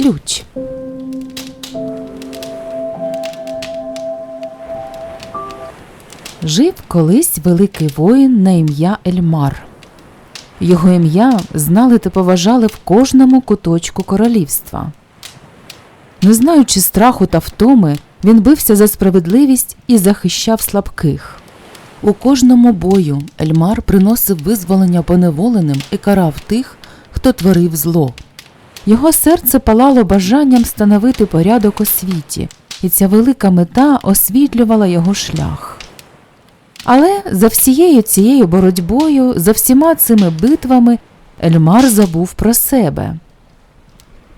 ключ. Жив колись великий воїн на ім'я Ельмар. Його ім'я знали та поважали в кожному куточку королівства. Не знаючи страху та втоми, він бився за справедливість і захищав слабких. У кожному бою Ельмар приносив визволення поневоленим і карав тих, хто творив зло. Його серце палало бажанням становити порядок у світі, і ця велика мета освітлювала його шлях. Але за всією цією боротьбою, за всіма цими битвами, Ельмар забув про себе.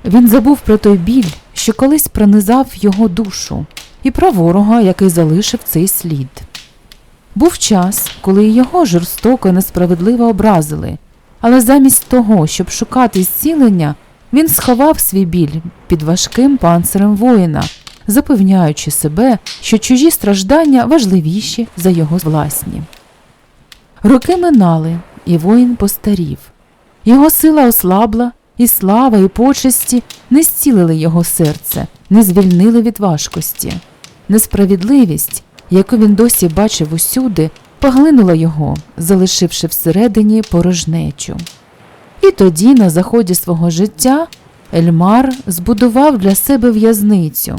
Він забув про той біль, що колись пронизав його душу, і про ворога, який залишив цей слід. Був час, коли його жорстоко і несправедливо образили, але замість того, щоб шукати зцілення, він сховав свій біль під важким панцирем воїна, запевняючи себе, що чужі страждання важливіші за його власні. Роки минали, і воїн постарів. Його сила ослабла, і слава, і почесті не зцілили його серце, не звільнили від важкості. Несправедливість, яку він досі бачив усюди, поглинула його, залишивши всередині порожнечу. І тоді, на заході свого життя, Ельмар збудував для себе в'язницю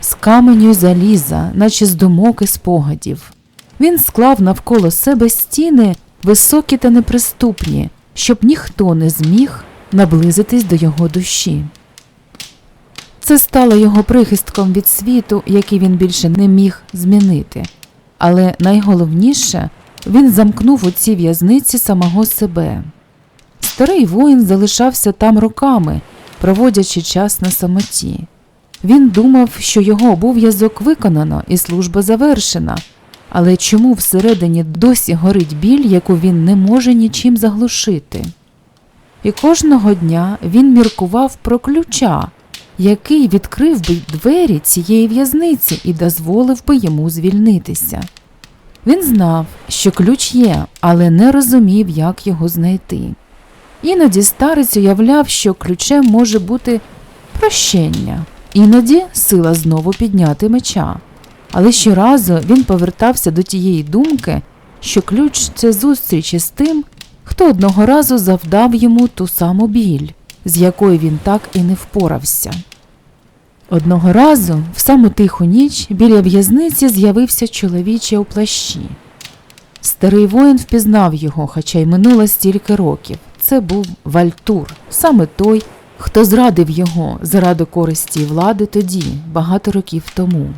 з каменю й заліза, наче з думок і спогадів. Він склав навколо себе стіни високі та неприступні, щоб ніхто не зміг наблизитись до його душі. Це стало його прихистком від світу, який він більше не міг змінити. Але найголовніше він замкнув у цій в'язниці самого себе. Старий воїн залишався там роками, проводячи час на самоті. Він думав, що його обов'язок виконано і служба завершена, але чому всередині досі горить біль, яку він не може нічим заглушити? І кожного дня він міркував про ключа, який відкрив би двері цієї в'язниці і дозволив би йому звільнитися. Він знав, що ключ є, але не розумів, як його знайти. Іноді старець уявляв, що ключем може бути прощення, іноді сила знову підняти меча. Але щоразу він повертався до тієї думки, що ключ це зустріч із тим, хто одного разу завдав йому ту саму біль, з якою він так і не впорався. Одного разу, в саму тиху ніч, біля в'язниці з'явився чоловіче у плащі. Старий воїн впізнав його, хоча й минуло стільки років. Це був Вальтур, саме той, хто зрадив його заради користі влади тоді, багато років тому.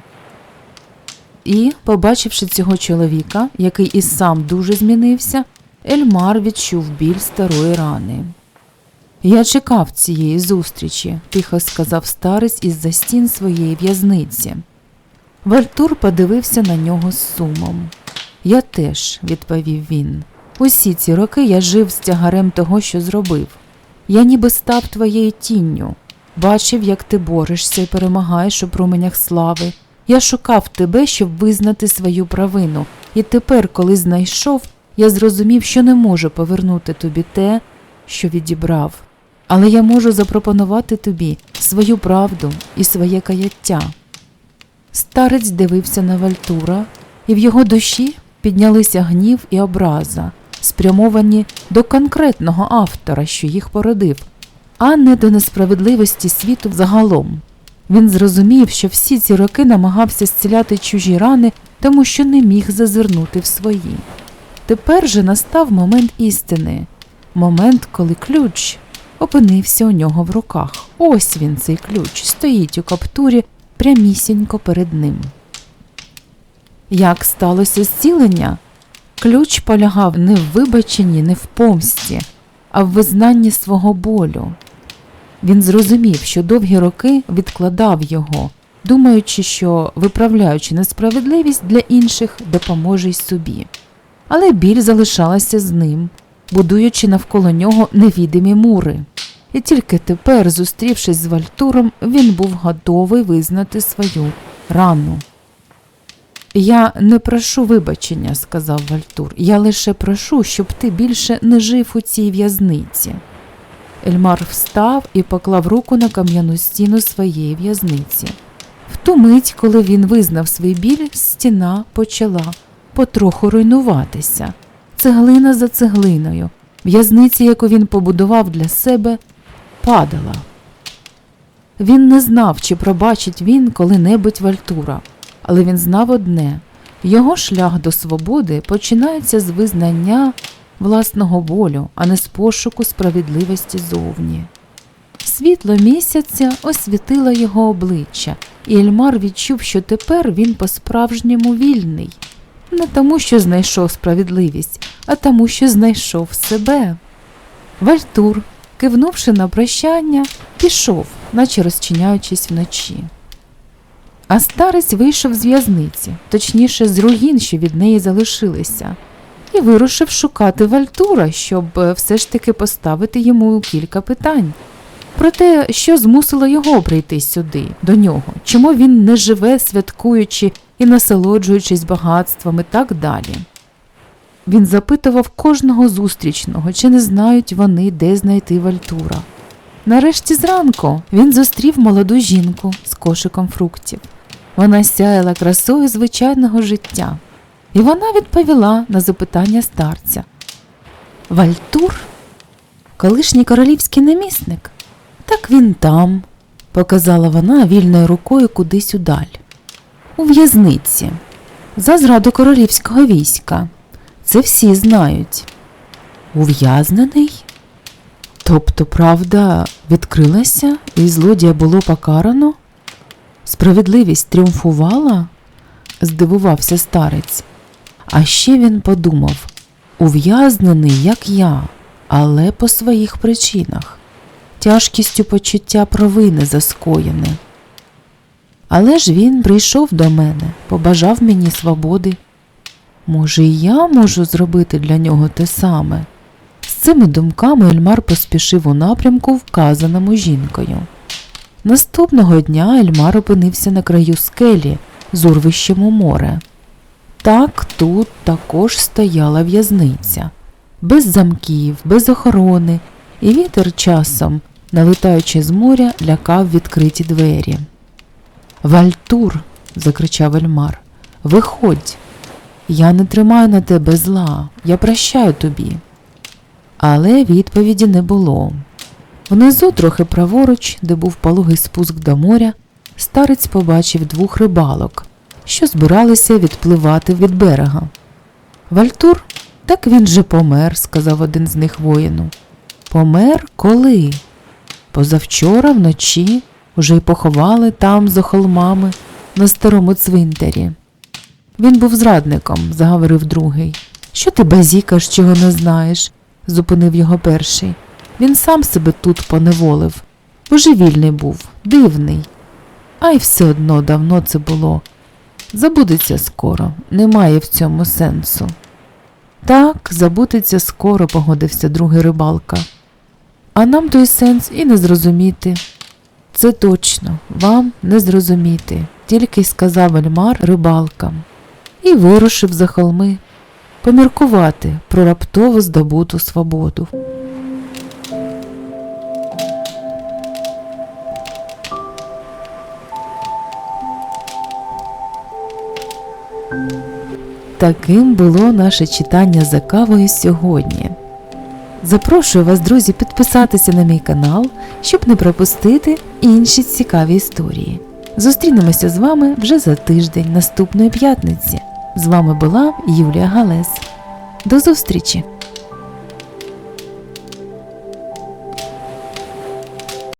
І, побачивши цього чоловіка, який і сам дуже змінився, Ельмар відчув біль старої рани. Я чекав цієї зустрічі, тихо сказав старець із за стін своєї в'язниці. Вальтур подивився на нього з сумом. Я теж, відповів він. Усі ці роки я жив з тягарем того, що зробив. Я ніби став твоєю тінню, бачив, як ти борешся і перемагаєш у променях слави. Я шукав тебе, щоб визнати свою провину, і тепер, коли знайшов, я зрозумів, що не можу повернути тобі те, що відібрав. Але я можу запропонувати тобі свою правду і своє каяття. Старець дивився на Вальтура, і в його душі піднялися гнів і образа, спрямовані до конкретного автора, що їх породив, а не до несправедливості світу загалом. Він зрозумів, що всі ці роки намагався зціляти чужі рани, тому що не міг зазирнути в свої. Тепер же настав момент істини, момент, коли ключ опинився у нього в руках. Ось він, цей ключ, стоїть у каптурі прямісінько перед ним. Як сталося зцілення? Ключ полягав не в вибаченні, не в помсті, а в визнанні свого болю. Він зрозумів, що довгі роки відкладав його, думаючи, що, виправляючи несправедливість для інших, допоможе й собі. Але біль залишалася з ним, будуючи навколо нього невідимі мури. І тільки тепер, зустрівшись з Вальтуром, він був готовий визнати свою рану. Я не прошу вибачення, сказав Вальтур. Я лише прошу, щоб ти більше не жив у цій в'язниці. Ельмар встав і поклав руку на кам'яну стіну своєї в'язниці. В ту мить, коли він визнав свій біль, стіна почала потроху руйнуватися. Цеглина за цеглиною. В'язниця, яку він побудував для себе, падала. Він не знав, чи пробачить він коли-небудь Вальтура, але він знав одне його шлях до свободи починається з визнання власного болю, а не з пошуку справедливості зовні. Світло місяця освітило його обличчя, і Ельмар відчув, що тепер він по-справжньому вільний, не тому, що знайшов справедливість, а тому, що знайшов себе. Вальтур, кивнувши на прощання, пішов, наче розчиняючись вночі. А старець вийшов з в'язниці, точніше, з руїн, що від неї залишилися, і вирушив шукати Вальтура, щоб е, все ж таки поставити йому кілька питань. Про те, що змусило його прийти сюди, до нього, чому він не живе, святкуючи і насолоджуючись багатством і так далі. Він запитував кожного зустрічного, чи не знають вони, де знайти Вальтура. Нарешті зранку він зустрів молоду жінку з кошиком фруктів. Вона сяяла красою звичайного життя, і вона відповіла на запитання старця. Вальтур, колишній королівський намісник. Так він там, показала вона вільною рукою кудись удаль. У в'язниці, за зраду королівського війська. Це всі знають. Ув'язнений? Тобто правда відкрилася і злодія було покарано? Справедливість тріумфувала? здивувався старець. А ще він подумав ув'язнений, як я, але по своїх причинах, тяжкістю почуття провини заскоєне. Але ж він прийшов до мене, побажав мені свободи. Може, і я можу зробити для нього те саме. З цими думками Ельмар поспішив у напрямку, вказаному жінкою. Наступного дня Ельмар опинився на краю скелі з урвищем у море. Так тут також стояла в'язниця, без замків, без охорони, і вітер часом, налетаючи з моря, лякав відкриті двері. Вальтур, закричав Ельмар, виходь. Я не тримаю на тебе зла, я прощаю тобі. Але відповіді не було. Внизу, трохи праворуч, де був пологий спуск до моря, старець побачив двох рибалок, що збиралися відпливати від берега. Вальтур, так він же помер, сказав один з них воїну. Помер коли? Позавчора вночі уже й поховали там за холмами на старому цвинтарі. Він був зрадником, заговорив другий. Що ти базікаш, чого не знаєш? зупинив його перший. Він сам себе тут поневолив. Божевільний був, дивний. А й все одно давно це було. Забудеться скоро, немає в цьому сенсу. Так, забудеться скоро, погодився другий рибалка. А нам той сенс і не зрозуміти. Це точно, вам не зрозуміти, тільки й сказав Ельмар рибалкам і вирушив за холми поміркувати про раптово здобуту свободу. Таким було наше читання за кавою сьогодні. Запрошую вас, друзі, підписатися на мій канал, щоб не пропустити інші цікаві історії. Зустрінемося з вами вже за тиждень наступної п'ятниці. З вами була Юлія Галес. До зустрічі!